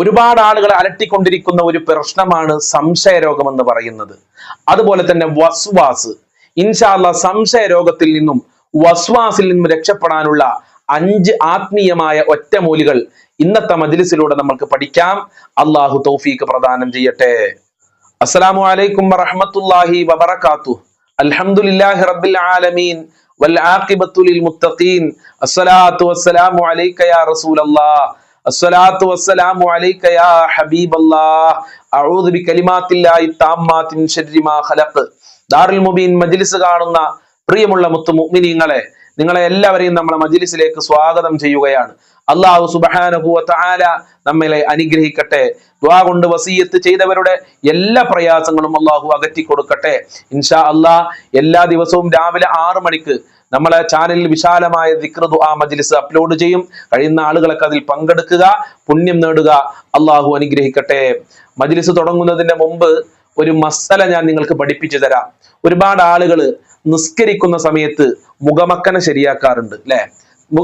ഒരുപാട് ആളുകളെ അലട്ടിക്കൊണ്ടിരിക്കുന്ന ഒരു പ്രശ്നമാണ് സംശയരോഗം എന്ന് പറയുന്നത്. അതുപോലെ തന്നെ വസ്വാസ്. ഇൻഷാല്ല സംശയരോഗത്തിൽ നിന്നും വസ്വാസിൽ നിന്നും രക്ഷപ്പെടാനുള്ള അഞ്ച് ആത്മീയമായ ഒറ്റമൂലികൾ ഇന്നത്തെ മജിലിസിലൂടെ നമ്മൾക്ക് പഠിക്കാം. അള്ളാഹു തൗഫീക്ക് പ്രദാനം ചെയ്യട്ടെ. അസ്സലാമു അലൈക്കും വറഹമത്തുല്ലാഹി വബറകാത്തു അൽഹംദുലില്ലാഹി റബ്ബിൽ ആലമീൻ. വൽ ആഖിബത്തു ലിൽ മുത്തഖീൻ. അസ്സലാത്തു വസ്സലാമു അലൈക യാ റസൂലല്ലാഹ് അസ്സലാത്തു വസ്സലാമു അലൈക യാ ഹബീബല്ലാ. അഊദു ബികലിമാത്തില്ലാഹി താമ്മാത്തിൻ ശർരി മാ ഖലഖ്. ദാറുൽ മുബീൻ മജ്ലിസ് കാണുന്ന പ്രിയമുള്ള മുത്തു മുഅ്മിനീങ്ങളെ നിങ്ങളെ എല്ലാവരെയും നമ്മളെ മജ്ലിസിലേക്ക് സ്വാഗതം ചെയ്യുകയാണ്. അള്ളാഹു വതആല നമ്മളെ അനുഗ്രഹിക്കട്ടെ. ദുആ കൊണ്ട് വസീയത്ത് ചെയ്തവരുടെ എല്ലാ പ്രയാസങ്ങളും അള്ളാഹു അകറ്റി കൊടുക്കട്ടെ ഇൻഷാ അള്ളാഹ് എല്ലാ ദിവസവും രാവിലെ ആറു മണിക്ക് നമ്മളെ ചാനലിൽ വിശാലമായ ദിക്രതു ആ മജ്ലിസ് അപ്ലോഡ് ചെയ്യും. കഴിയുന്ന ആളുകളൊക്കെ അതിൽ പങ്കെടുക്കുക പുണ്യം നേടുക. അള്ളാഹു അനുഗ്രഹിക്കട്ടെ. മജ്ലിസ് തുടങ്ങുന്നതിന്റെ മുമ്പ് ഒരു മസല ഞാൻ നിങ്ങൾക്ക് പഠിപ്പിച്ചു തരാം. ഒരുപാട് ആളുകൾ നിസ്കരിക്കുന്ന സമയത്ത് മുഖമക്കനെ ശരിയാക്കാറുണ്ട് അല്ലെ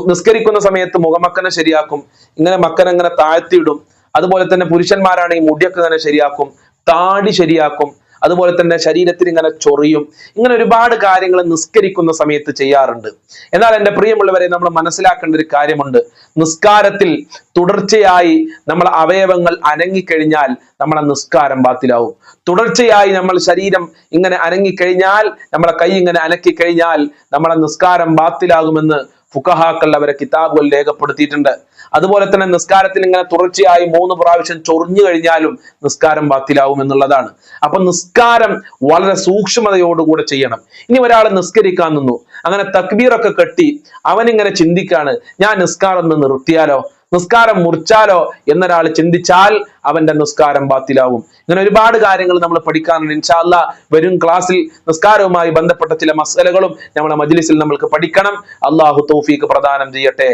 നിസ്കരിക്കുന്ന സമയത്ത് മുഖമക്കനെ ശരിയാക്കും. ഇങ്ങനെ മക്കനെ ഇങ്ങനെ താഴ്ത്തിയിടും. അതുപോലെ തന്നെ പുരുഷന്മാരാണെങ്കിൽ മുടിയൊക്കെ തന്നെ ശരിയാക്കും. താടി ശരിയാക്കും. അതുപോലെ തന്നെ ശരീരത്തിന് ഇങ്ങനെ ചൊറിയും ഇങ്ങനെ ഒരുപാട് കാര്യങ്ങൾ നിസ്കരിക്കുന്ന സമയത്ത് ചെയ്യാറുണ്ട്. എന്നാൽ എന്റെ പ്രിയമുള്ളവരെ നമ്മൾ മനസ്സിലാക്കേണ്ട ഒരു കാര്യമുണ്ട്. നിസ്കാരത്തിൽ തുടർച്ചയായി നമ്മൾ അവയവങ്ങൾ അനങ്ങിക്കഴിഞ്ഞാൽ നമ്മളെ നിസ്കാരം ബാത്തിലാവും. തുടർച്ചയായി നമ്മൾ ശരീരം ഇങ്ങനെ അനങ്ങിക്കഴിഞ്ഞാൽ നമ്മളെ കൈ ഇങ്ങനെ അനക്കി കഴിഞ്ഞാൽ നമ്മളെ നിസ്കാരം ബാത്തിലാകുമെന്ന് ഫുക്കഹാക്കൾ അവരെ കിതാബുകൾ രേഖപ്പെടുത്തിയിട്ടുണ്ട്. അതുപോലെ തന്നെ നിസ്കാരത്തിൽ ഇങ്ങനെ തുടർച്ചയായി മൂന്ന് പ്രാവശ്യം ചൊറിഞ്ഞു കഴിഞ്ഞാലും നിസ്കാരം ബാത്തിലാവും എന്നുള്ളതാണ്. അപ്പൊ നിസ്കാരം വളരെ സൂക്ഷ്മതയോടുകൂടെ ചെയ്യണം. ഇനി ഒരാൾ നിസ്കരിക്കാൻ നിന്നു. അങ്ങനെ തക്ബീറൊക്കെ കെട്ടി അവനിങ്ങനെ ചിന്തിക്കാണ് ഞാൻ നിസ്കാരം ഒന്ന് നിർത്തിയാലോ? നിസ്കാരം മുറിച്ചാലോ എന്നൊരാൾ ചിന്തിച്ചാൽ അവന്റെ നിസ്കാരം ബാത്തിലാവും. ഇങ്ങനെ ഒരുപാട് കാര്യങ്ങൾ നമ്മൾ പഠിക്കാനുണ്ട് ഇൻഷാല്ല വരും ക്ലാസ്സിൽ നിസ്കാരവുമായി ബന്ധപ്പെട്ട ചില മസലകളും നമ്മുടെ മജ്ലിസിൽ നമ്മൾക്ക് പഠിക്കണം. അള്ളാഹു തൗഫീക്ക് പ്രദാനം ചെയ്യട്ടെ.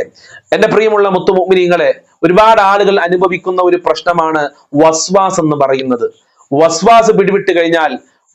എന്റെ പ്രിയമുള്ള മുത്തുമുമിനിങ്ങളെ ഒരുപാട് ആളുകൾ അനുഭവിക്കുന്ന ഒരു പ്രശ്നമാണ് വസ്വാസ് എന്ന് പറയുന്നത്. വസ്വാസ് പിടിവിട്ട് കഴിഞ്ഞാൽ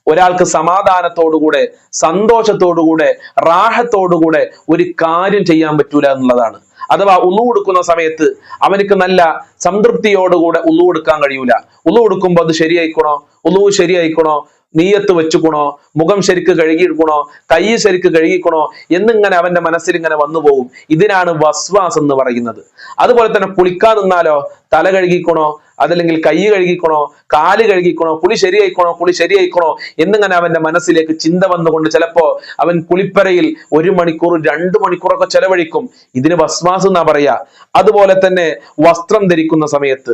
ഒരാൾക്ക് സമാധാനത്തോടുകൂടെ സന്തോഷത്തോടുകൂടെ റാഹത്തോടുകൂടെ ഒരു കാര്യം ചെയ്യാൻ പറ്റൂല എന്നുള്ളതാണ്. അഥവാ ഉള്ളു കൊടുക്കുന്ന സമയത്ത് അവനക്ക് നല്ല സംതൃപ്തിയോടുകൂടെ ഉള്ളു കൊടുക്കാൻ കഴിയൂല. ഉള്ളു കൊടുക്കുമ്പോൾ അത് ശരിയായിക്കണോ? ഉള്ളു ശരിയായിക്കണോ? നീയത്ത് വെച്ചുക്കണോ? മുഖം ശരിക്ക് കഴുകിയിരിക്കണോ കൈ ശരിക്ക് കഴുകിക്കണോ? എന്നിങ്ങനെ അവന്റെ മനസ്സിൽ ഇങ്ങനെ വന്നു പോകും ഇതിനാണ് വസ്വാസ് എന്ന് പറയുന്നത്. അതുപോലെ തന്നെ കുളിക്കാൻ നിന്നാലോ തല കഴുകിക്കണോ? അതല്ലെങ്കിൽ കൈ കഴുകിക്കണോ കാൽ കഴുകിക്കണോ കുളി ശരിയായിക്കണോ കുളി ശരിയായിക്കണോ എന്നിങ്ങനെ അവന്റെ മനസ്സിലേക്ക് ചിന്ത വന്നുകൊണ്ട് ചിലപ്പോ അവൻ കുളിപ്പരയിൽ ഒരു മണിക്കൂർ രണ്ട് മണിക്കൂറൊക്കെ ചെലവഴിക്കും. ഇതിന് വസ്വാസ് എന്നാ പറയാ? അതുപോലെ തന്നെ വസ്ത്രം ധരിക്കുന്ന സമയത്ത്.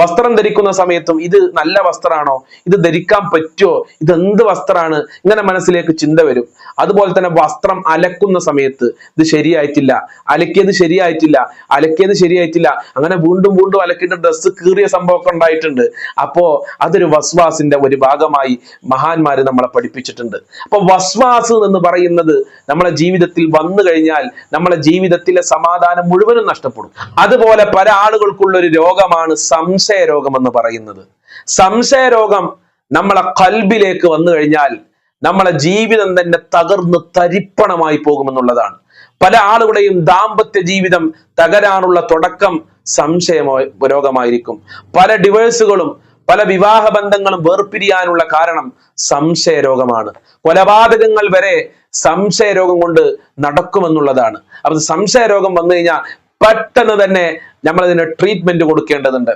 വസ്ത്രം ധരിക്കുന്ന സമയത്തും ഇത് നല്ല വസ്ത്രമാണോ? ഇത് ധരിക്കാൻ പറ്റുമോ ഇത് എന്ത് വസ്ത്രമാണ്? ഇങ്ങനെ മനസ്സിലേക്ക് ചിന്ത വരും. അതുപോലെ തന്നെ വസ്ത്രം അലക്കുന്ന സമയത്ത് ഇത് ശരിയായിട്ടില്ല. അലക്കിയത് ശരിയായിട്ടില്ല. അലക്കിയത് ശരിയായിട്ടില്ല. അങ്ങനെ വീണ്ടും വീണ്ടും അലക്കിയിട്ട് ഡ്രസ്സ് കീറിയ സംഭവമൊക്കെ ഉണ്ടായിട്ടുണ്ട്. അപ്പോ അതൊരു വസ്വാസിന്റെ ഒരു ഭാഗമായി മഹാന്മാര് നമ്മളെ പഠിപ്പിച്ചിട്ടുണ്ട്. അപ്പൊ വസ്വാസ് എന്ന് പറയുന്നത് നമ്മളെ ജീവിതത്തിൽ വന്നു കഴിഞ്ഞാൽ നമ്മളെ ജീവിതത്തിലെ സമാധാനം മുഴുവനും നഷ്ടപ്പെടും. അതുപോലെ പല ആളുകൾക്കുള്ള ഒരു രോഗമാണ് സംശയ. രോഗം എന്ന് പറയുന്നത്. സംശയരോഗം നമ്മളെ കൽബിലേക്ക് വന്നു കഴിഞ്ഞാൽ നമ്മളെ ജീവിതം തന്നെ തകർന്ന് തരിപ്പണമായി പോകുമെന്നുള്ളതാണ്. പല ആളുകളുടെയും ദാമ്പത്യ ജീവിതം തകരാനുള്ള തുടക്കം സംശയ രോഗമായിരിക്കും. പല ഡിവേഴ്സുകളും പല വിവാഹ ബന്ധങ്ങളും വേർപിരിയാനുള്ള കാരണം സംശയ രോഗമാണ് കൊലപാതകങ്ങൾ വരെ സംശയ രോഗം കൊണ്ട് നടക്കുമെന്നുള്ളതാണ്. അപ്പൊ സംശയ രോഗം വന്നു കഴിഞ്ഞാൽ പെട്ടെന്ന് തന്നെ നമ്മൾ അതിന് ട്രീറ്റ്മെന്റ് കൊടുക്കേണ്ടതുണ്ട്.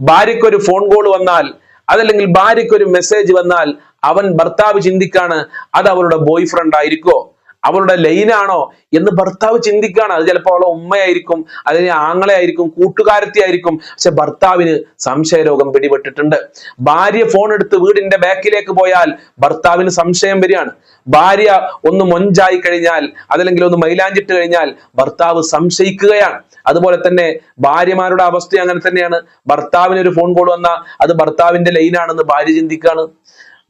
ഭാര്യയ്ക്ക് ഒരു ഫോൺ കോൾ വന്നാൽ അതല്ലെങ്കിൽ ഭാര്യയ്ക്ക് ഒരു മെസ്സേജ് വന്നാൽ അവൻ ഭർത്താവ് ചിന്തിക്കാണ് അത് അവരുടെ ബോയ് ഫ്രണ്ട് ആയിരിക്കോ? അവളുടെ ലൈനാണോ എന്ന് ഭർത്താവ് ചിന്തിക്കുകയാണ്. അത് ചിലപ്പോൾ അവളെ ഉമ്മയായിരിക്കും അതിന് ആങ്ങളെ ആയിരിക്കും കൂട്ടുകാരത്തി ആയിരിക്കും. പക്ഷെ ഭർത്താവിന് സംശയരോഗം പിടിപെട്ടിട്ടുണ്ട്. ഭാര്യ ഫോൺ എടുത്ത് വീടിന്റെ ബാക്കിലേക്ക് പോയാൽ ഭർത്താവിന് സംശയം വരികയാണ്. ഭാര്യ ഒന്ന് മൊഞ്ചായി കഴിഞ്ഞാൽ അതല്ലെങ്കിൽ ഒന്ന് മൈലാഞ്ചിട്ട് കഴിഞ്ഞാൽ ഭർത്താവ് സംശയിക്കുകയാണ്. അതുപോലെ തന്നെ ഭാര്യമാരുടെ അവസ്ഥ അങ്ങനെ തന്നെയാണ്. ഭർത്താവിന് ഒരു ഫോൺ കോൾ വന്നാൽ അത് ഭർത്താവിന്റെ ലൈനാണെന്ന് ഭാര്യ ചിന്തിക്കാണ്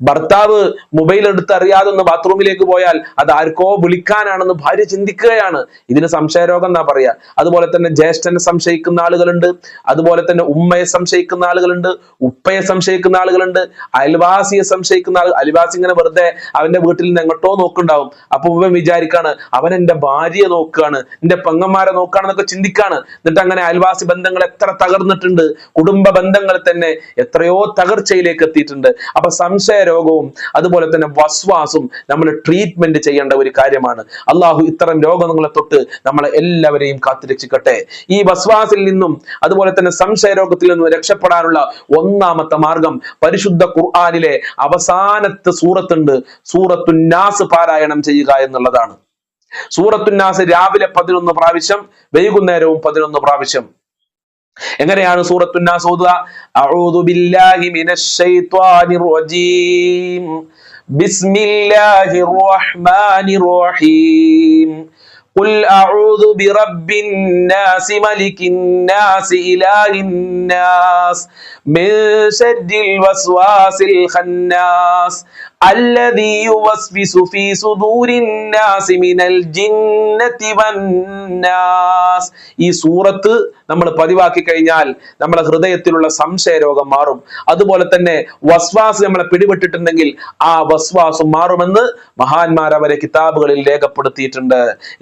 ഭർത്താവ് മൊബൈൽ എടുത്ത് അറിയാതെ ഒന്ന് ബാത്റൂമിലേക്ക് പോയാൽ അത് ആർക്കോ വിളിക്കാനാണെന്ന് ഭാര്യ ചിന്തിക്കുകയാണ്. ഇതിന് സംശയരോഗം എന്നാ പറയാ? അതുപോലെ തന്നെ ജ്യേഷ്ഠനെ സംശയിക്കുന്ന ആളുകളുണ്ട്. അതുപോലെ തന്നെ ഉമ്മയെ സംശയിക്കുന്ന ആളുകളുണ്ട്. ഉപ്പയെ സംശയിക്കുന്ന ആളുകളുണ്ട്. അയൽവാസിയെ സംശയിക്കുന്ന ആൾ അയൽവാസി ഇങ്ങനെ വെറുതെ അവന്റെ വീട്ടിൽ നിന്ന് എങ്ങോട്ടോ നോക്കുണ്ടാവും അപ്പൊ ഇവൻ വിചാരിക്കാണ് അവൻ എന്റെ ഭാര്യയെ നോക്കുകയാണ് എന്റെ പെങ്ങന്മാരെ നോക്കുകയാണെന്നൊക്കെ ചിന്തിക്കാണ്. എന്നിട്ട് അങ്ങനെ അയൽവാസി ബന്ധങ്ങൾ എത്ര തകർന്നിട്ടുണ്ട്. കുടുംബ ബന്ധങ്ങൾ തന്നെ എത്രയോ തകർച്ചയിലേക്ക് എത്തിയിട്ടുണ്ട്. അപ്പൊ സംശയ രോഗവും അതുപോലെ തന്നെ വസ്വാസും നമ്മൾ ട്രീറ്റ്മെന്റ് ചെയ്യേണ്ട ഒരു കാര്യമാണ്. അള്ളാഹു ഇത്തരം രോഗങ്ങളെ തൊട്ട് നമ്മളെ എല്ലാവരെയും കാത്തുരക്ഷിക്കട്ടെ. ഈ വസ്വാസിൽ നിന്നും അതുപോലെ തന്നെ സംശയ രോഗത്തിൽ നിന്നും രക്ഷപ്പെടാനുള്ള ഒന്നാമത്തെ മാർഗം പരിശുദ്ധ ഖുർആാനിലെ അവസാനത്തെ സൂറത്തുണ്ട്. സൂറത്തുന്നാസ് പാരായണം ചെയ്യുക എന്നുള്ളതാണ്. സൂറത്തുന്നാസ് രാവിലെ പതിനൊന്ന് പ്രാവശ്യം വൈകുന്നേരവും പതിനൊന്ന് പ്രാവശ്യം. എങ്ങനെയാണ് സൂറത്തുന്നാസ് ഓതുക അഊദു ബില്ലാഹി മിനശ് ശൈത്വാനിർ റജീം ബിസ്മില്ലാഹിർ റഹ്മാനിർ റഹീം قل أعوذ برب الناس ملك الناس إله الناس من شر الوسواس الخناس الذي يوسوس في صدور الناس من الجنة والناس ഈ സൂറത്ത് നമ്മൾ പതിവാക്കി കഴിഞ്ഞാൽ നമ്മുടെ ഹൃദയത്തിലുള്ള സംശയ രോഗം മാറും. അതുപോലെ തന്നെ വസ്വാസ് നമ്മളെ പിടിപെട്ടിട്ടുണ്ടെങ്കിൽ ആ വസ്വാസും മാറുമെന്ന് മഹാന്മാർ അവരെ കിതാബുകളിൽ രേഖപ്പെടുത്തിയിട്ടുണ്ട്.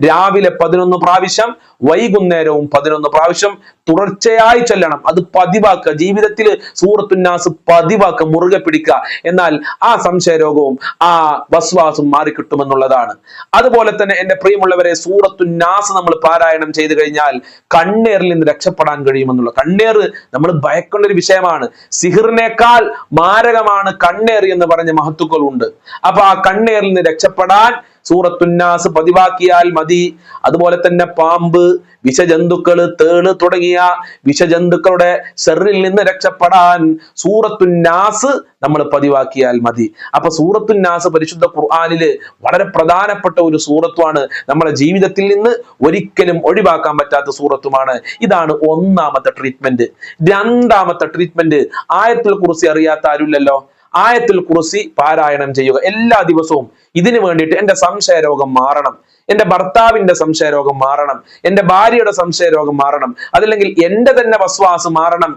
രാവിലെ പതിനൊന്ന് പ്രാവശ്യം വൈകുന്നേരവും പതിനൊന്ന് പ്രാവശ്യം തുടർച്ചയായി ചെല്ലണം. അത് പതിവാക്കുക. ജീവിതത്തിൽ സൂറത്തുന്നാസ് പതിവാക്കുക മുറുകെ പിടിക്കുക. എന്നാൽ ആ സംശയ രോഗവും ആ വസ്വാസും മാറിക്കിട്ടുമെന്നുള്ളതാണ്. അതുപോലെ തന്നെ എന്റെ പ്രിയമുള്ളവരെ സൂറത്തുന്നാസ് നമ്മൾ പാരായണം ചെയ്തു കഴിഞ്ഞാൽ കണ്ണേറിൽ നിന്ന് രക്ഷപ്പെടാൻ കഴിയുമെന്നുള്ള കണ്ണേർ നമ്മൾ ഭയക്കേണ്ട ഒരു വിഷയമാണ്. സിഹിറിനേക്കാൾ മാരകമാണ് കണ്ണേർ എന്ന് പറഞ്ഞ മഹത്തുക്കളുണ്ട്. അപ്പൊ ആ കണ്ണേറിൽ നിന്ന് രക്ഷപ്പെടാൻ സൂറത്തുന്നാസ് പതിവാക്കിയാൽ മതി. അതുപോലെ തന്നെ പാമ്പ് വിഷജന്തുക്കൾ തേൾ തുടങ്ങിയ വിഷജന്തുക്കളുടെ സെറിൽ നിന്ന് രക്ഷപ്പെടാൻ സൂറത്തുന്നാസ് നമ്മൾ പതിവാക്കിയാൽ മതി. അപ്പൊ സൂറത്തുന്നാസ് പരിശുദ്ധ ഖുർആാനിൽ വളരെ പ്രധാനപ്പെട്ട ഒരു സൂറത്തുമാണ് നമ്മുടെ ജീവിതത്തിൽ നിന്ന് ഒരിക്കലും ഒഴിവാക്കാൻ പറ്റാത്ത സൂറത്തുമാണ്. ഇതാണ് ഒന്നാമത്തെ ട്രീറ്റ്മെന്റ് രണ്ടാമത്തെ ട്രീറ്റ്മെന്റ് ആയത്തിൽ കുറിച്ച് അറിയാത്ത ആരുമില്ലല്ലോ? ആയത്തിൽ കുറിസി പാരായണം ചെയ്യുക. എല്ലാ ദിവസവും ഇതിനു വേണ്ടിയിട്ട് എന്റെ സംശയ രോഗം മാറണം. എന്റെ ഭർത്താവിന്റെ സംശയ രോഗം മാറണം. എന്റെ ഭാര്യയുടെ സംശയ രോഗം മാറണം. അതല്ലെങ്കിൽ എന്റെ തന്നെ വസ്വാസ് മാറണം.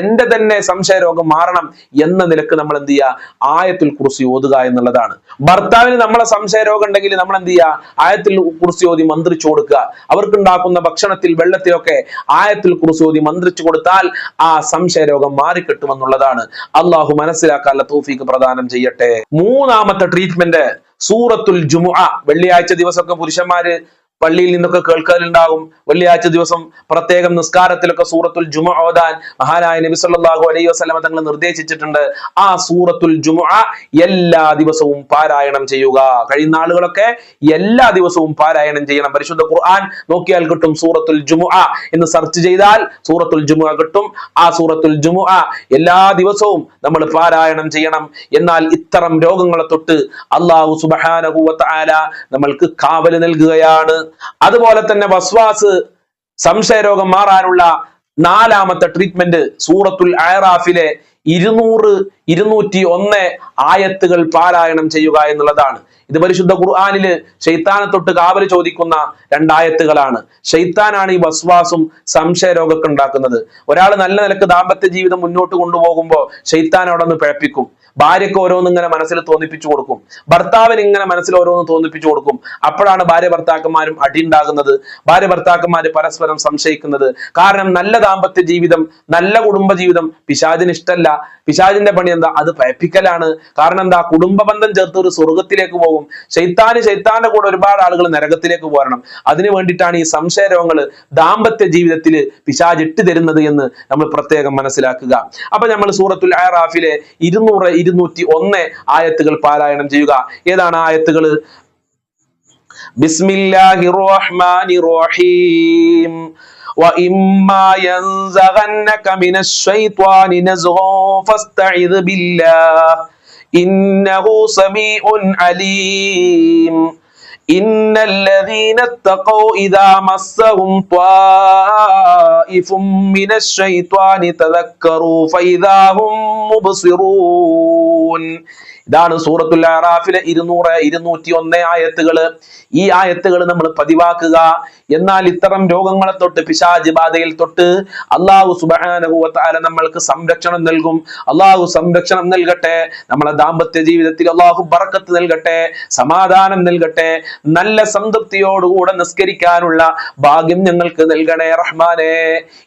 എന്റെ തന്നെ സംശയ രോഗം മാറണം എന്ന നിലയ്ക്ക് നമ്മൾ എന്ത് ചെയ്യുക? ആയത്തിൽ കുറിച്ച് ഓതുക എന്നുള്ളതാണ്. ഭർത്താവിന് നമ്മളെ സംശയ രോഗം ഉണ്ടെങ്കിൽ നമ്മൾ എന്ത് ചെയ്യുക? ആയത്തിൽ കുറിച്ച് ഓതി മന്ത്രിച്ചു കൊടുക്കുക. അവർക്കുണ്ടാക്കുന്ന ഭക്ഷണത്തിൽ വെള്ളത്തിലൊക്കെ ആയത്തിൽ കുറിച്ച് ഓതി മന്ത്രിച്ചു കൊടുത്താൽ ആ സംശയ രോഗം മാറിക്കിട്ടുമെന്നുള്ളതാണ് അള്ളാഹു മനസ്സിലാക്കാനുള്ള തൗഫീക്ക് പ്രദാനം ചെയ്യട്ടെ. മൂന്നാമത്തെ ട്രീറ്റ്മെന്റ് സൂറത്തുൽ ജുമുഅ വെള്ളിയാഴ്ച ദിവസമൊക്കെ പുരുഷന്മാര് പള്ളിയിൽ നിന്നൊക്കെ കേൾക്കലുണ്ടാകും വെള്ളിയാഴ്ച ദിവസം പ്രത്യേകം നിസ്കാരത്തിലൊക്കെ സൂറത്തുൽ ജുമ ഓതാൻ മഹാനായ നബി സല്ലല്ലാഹു അലൈഹി വസ്ലമ തങ്ങൾ നിർദ്ദേശിച്ചിട്ടുണ്ട്. ആ സൂറത്തുൽ ജുമുഅ എല്ലാ ദിവസവും പാരായണം ചെയ്യുക. കഴിയുന്ന ആളുകളൊക്കെ എല്ലാ ദിവസവും പാരായണം ചെയ്യണം. പരിശുദ്ധ ഖുർആൻ നോക്കിയാൽ കിട്ടും സൂറത്തുൽ ജുമുഅ എന്ന് സെർച്ച് ചെയ്താൽ സൂറത്തുൽ ജുമുഅ കിട്ടും. ആ സൂറത്തുൽ ജുമുഅ എല്ലാ ദിവസവും നമ്മൾ പാരായണം ചെയ്യണം. എന്നാൽ ഇത്തരം രോഗങ്ങളെ തൊട്ട് അള്ളാഹു സുബ്ഹാനഹു വ നമ്മൾക്ക് കാവൽ നൽകുകയാണ്. അതുപോലെ തന്നെ വസ്വാസ് സംശയരോഗം മാറാനുള്ള നാലാമത്തെ ട്രീറ്റ്മെന്റ് സൂറത്തുൽ അയറാഫിലെ ഇരുന്നൂറ് ഇരുന്നൂറ്റി ഒന്ന് ആയത്തുകൾ പാരായണം ചെയ്യുക എന്നുള്ളതാണ്. ഇത് പരിശുദ്ധ ഖുർആാനിൽ ഷെയ്ത്താനെ തൊട്ട് കാവൽ ചോദിക്കുന്ന രണ്ടായത്തുകളാണ്. ഷെയ്ത്താനാണ് ഈ വസ്വാസും സംശയരോഗമൊക്കെ ഉണ്ടാക്കുന്നത്. ഒരാൾ നല്ല നിലയ്ക്ക് ദാമ്പത്യ ജീവിതം മുന്നോട്ട് കൊണ്ടുപോകുമ്പോൾ ഷെയ്ത്താൻ അവിടെ നിന്ന് പിഴപ്പിക്കും. ഭാര്യയ്ക്ക് ഓരോന്നും ഇങ്ങനെ മനസ്സിൽ തോന്നിപ്പിച്ചു കൊടുക്കും. ഭർത്താവിന് ഇങ്ങനെ മനസ്സിൽ ഓരോന്ന് തോന്നിപ്പിച്ചു കൊടുക്കും. അപ്പോഴാണ് ഭാര്യ ഭർത്താക്കന്മാരും അടിയുണ്ടാകുന്നത്. ഭാര്യ ഭർത്താക്കന്മാർ പരസ്പരം സംശയിക്കുന്നത്. കാരണം നല്ല ദാമ്പത്യ ജീവിതം നല്ല കുടുംബ ജീവിതം പിശാചിന് ഇഷ്ടമല്ല പിശാചിന്റെ പണി എന്താ? അത് പയപ്പിക്കലാണ്. കാരണം എന്താ? കുടുംബ ബന്ധം ചേർത്ത് ഒരു സ്വർഗത്തിലേക്ക് പോകും. ശൈത്താന് ശൈത്താന്റെ കൂടെ ഒരുപാട് ആളുകൾ നരകത്തിലേക്ക് പോരണം. അതിനു വേണ്ടിയിട്ടാണ് ഈ സംശയ രോഗങ്ങൾ ദാമ്പത്യ ജീവിതത്തിൽ പിശാജ് ഇട്ട് തരുന്നത് എന്ന് നമ്മൾ പ്രത്യേകം മനസ്സിലാക്കുക. അപ്പൊ നമ്മൾ സൂറത്തുൽ അയറാഫിലെ ഇരുന്നൂറ് ഇരുന്നൂറ്റി ഒന്ന് ആയത്തുകൾ പാരായണം ചെയ്യുക ഏതാണ് ആയത്തുകൾ ബിസ്മില്ലാഹിർ റഹ്മാനിർ റഹീം وإما ينزغنك من الشيطان نزغ فاستعذ بالله إنه سميع عليم إن الذين اتقوا إذا مسهم طائف من الشيطان تذكروا فإذا هم مبصرون. ഇതാണ് സൂറത്തുൽ അറാഫിലെ ഇരുന്നൂറ് ഇരുന്നൂറ്റി ഒന്ന് ആയത്തുകൾ ഈ ആയത്തുകൾ നമ്മൾ പതിവാക്കുക. എന്നാൽ ഇത്തരം രോഗങ്ങളെ തൊട്ട് പിശാജ് ബാധയിൽ തൊട്ട് അള്ളാഹു സുബാനുഭവത്താല നമ്മൾക്ക് സംരക്ഷണം നൽകും. അള്ളാഹു സംരക്ഷണം നൽകട്ടെ. നമ്മളെ ദാമ്പത്യ ജീവിതത്തിൽ അള്ളാഹു ബറക്കത്ത് നൽകട്ടെ സമാധാനം നൽകട്ടെ നല്ല സംതൃപ്തിയോടുകൂടെ നിസ്കരിക്കാനുള്ള ഭാഗ്യം ഞങ്ങൾക്ക് നൽകണേ റഹ്മാനെ.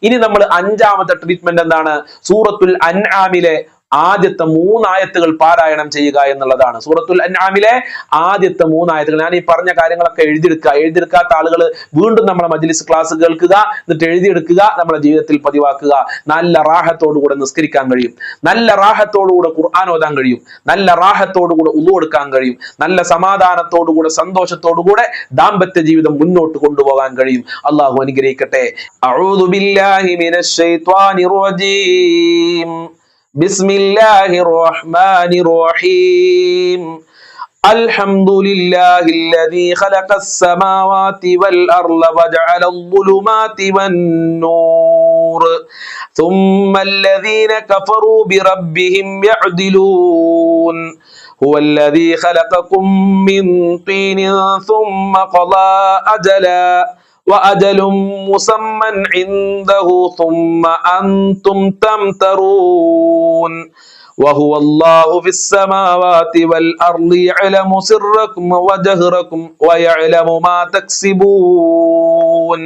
ഇനി നമ്മൾ അഞ്ചാമത്തെ ട്രീറ്റ്മെന്റ് എന്താണ്? സൂറത്തുൽ അൻആമിലെ ആദ്യത്തെ മൂന്നായത്തുകൾ പാരായണം ചെയ്യുക എന്നുള്ളതാണ്. സൂറത്തുൽ അന്നാമിലെ ആദ്യത്തെ മൂന്നായത്തുകൾ. ഞാൻ ഈ പറഞ്ഞ കാര്യങ്ങളൊക്കെ എഴുതിയെടുക്കുക. എഴുതിയെടുക്കാത്ത ആളുകൾ വീണ്ടും നമ്മളെ മജ്ലിസ് ക്ലാസ് കേൾക്കുക എന്നിട്ട് എഴുതിയെടുക്കുക നമ്മുടെ ജീവിതത്തിൽ പതിവാക്കുക. നല്ല റാഹത്തോടുകൂടെ നിസ്കരിക്കാൻ കഴിയും. നല്ല റാഹത്തോടുകൂടെ ഖുർആൻ ഓതാൻ കഴിയും. നല്ല റാഹത്തോടുകൂടെ ഉളു കൊടുക്കാൻ കഴിയും. നല്ല സമാധാനത്തോടുകൂടെ സന്തോഷത്തോടുകൂടെ ദാമ്പത്യ ജീവിതം മുന്നോട്ട് കൊണ്ടുപോകാൻ കഴിയും. അള്ളാഹു അനുഗ്രഹിക്കട്ടെ. അഊദു ബില്ലാഹി മിനശ് ശൈത്വാനിർ റജീം. بسم الله الرحمن الرحيم الحمد لله الذي خلق السماوات والأرض وجعل الظلمات والنور ثم الذين كفروا بربهم يعدلون هو الذي خلقكم من طين ثم قضى أجلا وأجل مسمى عنده ثم أنتم تمترون وهو الله في السماوات والأرض يعلم سركم وجهركم ويعلم ما تكسبون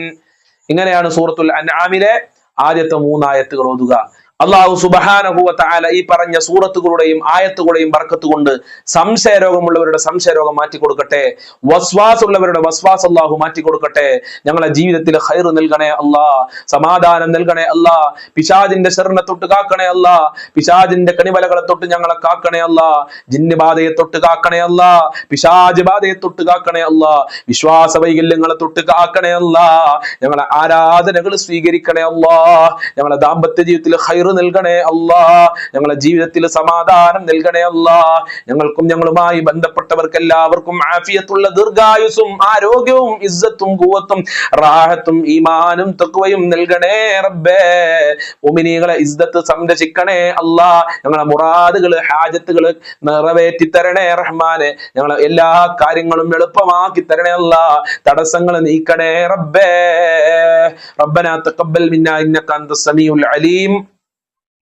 ഇങ്ങനെയാണ് സൂറത്തുൽ അൻആമിലെ ആദ്യത്തെ മൂന്നായത്തുകൾ ഓതുക അള്ളാഹു സുബഹാനഹുവ തആല ഈ പറഞ്ഞ സൂറത്തുകളുടെയും ആയത്തുകളുടെയും ബർക്കത്ത് കൊണ്ട് സംശയ രോഗമുള്ളവരുടെ സംശയ രോഗം മാറ്റി കൊടുക്കട്ടെ വസ്വാസ് ഉള്ളവരുടെ വസ്വാസ് അള്ളാഹു മാറ്റി കൊടുക്കട്ടെ ഞങ്ങളെ ജീവിതത്തിൽ ഹൈർ നൽകണേ അല്ലാ സമാധാനം നൽകണേ അല്ലാ പിശാജിന്റെ ശരണ തൊട്ട് കാക്കണേ അല്ലാ പിശാജിന്റെ കണിവലകളെ തൊട്ട് ഞങ്ങളെ കാക്കണേ അല്ലാ ജിന്ന് ബാധയെ തൊട്ട് കാക്കണേ അല്ലാ പിശാജ് ബാധയെ തൊട്ട് കാക്കണേ അല്ലാ വിശ്വാസ വൈകല്യങ്ങളെ തൊട്ട് കാക്കണേ അല്ലാ ഞങ്ങളെ ആരാധനകൾ സ്വീകരിക്കണേ അല്ലാ ഞങ്ങളെ ദാമ്പത്യ ജീവിതത്തിൽ ഹൈർ നൽകണേ അല്ലാ. ഞങ്ങളെ ജീവിതത്തിൽ സമാധാനം നൽകണേ അല്ലാ. ഞങ്ങൾക്കും ഞങ്ങളുമായി ബന്ധപ്പെട്ടവർക്ക് എല്ലാവർക്കും ആഫിയത്തുള്ള ദീർഘായുസും ആരോഗ്യവും ഇസ്സത്തും കൂവത്തും റാഹത്തും ഈമാനും തക്വയും നൽകണേ റബ്ബേ. ഉമിനികളെ ഇസ്സത്ത് സംരക്ഷിക്കണേ അല്ലാ. ഞങ്ങളെ മുറാദുകൾ ഹാജത്തുകൾ നിറവേറ്റി തരണേ റഹ്മാനെ. ഞങ്ങളെ എല്ലാ കാര്യങ്ങളും എളുപ്പമാക്കി തരണേ അല്ല. തടസ്സങ്ങൾ നീക്കണേ റബ്ബേ. റബ്ബന തഖബ്ബൽ മിന്നാ ഇന്നക അന്ത സമീഉൽ അലീം.